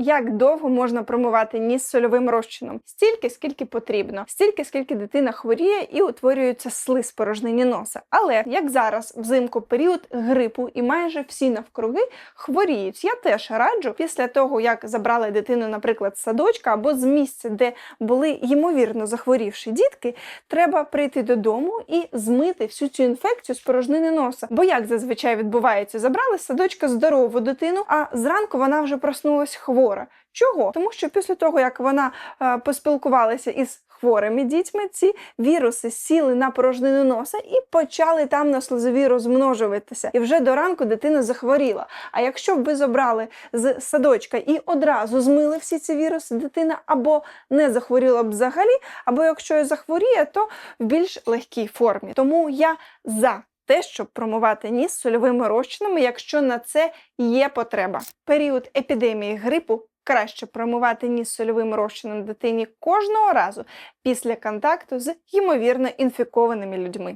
Як довго можна промивати ніс сольовим розчином? Стільки, скільки потрібно, стільки, скільки дитина хворіє і утворюється слиз порожнині носа. Але як зараз взимку період грипу і майже всі навкруги хворіють, я теж раджу після того, як забрали дитину, наприклад, з садочка або з місця, де були ймовірно захворівші дітки, треба прийти додому і змити всю цю інфекцію з порожнини носа. Бо як зазвичай відбувається, забрали з садочка здорову дитину, а зранку вона вже проснулась хвора. Чого? Тому що після того, як вона е, поспілкувалася із хворими дітьми, ці віруси сіли на порожнину носа і почали там на слизові розмножуватися. І вже до ранку дитина захворіла. А якщо б ви забрали з садочка і одразу змили всі ці віруси, дитина або не захворіла б взагалі, або якщо і захворіє, то в більш легкій формі. Тому я за. Те, щоб промивати ніс сольовими розчинами, якщо на це є потреба. Період епідемії грипу краще промивати ніс сольовим розчином дитині кожного разу після контакту з ймовірно інфікованими людьми.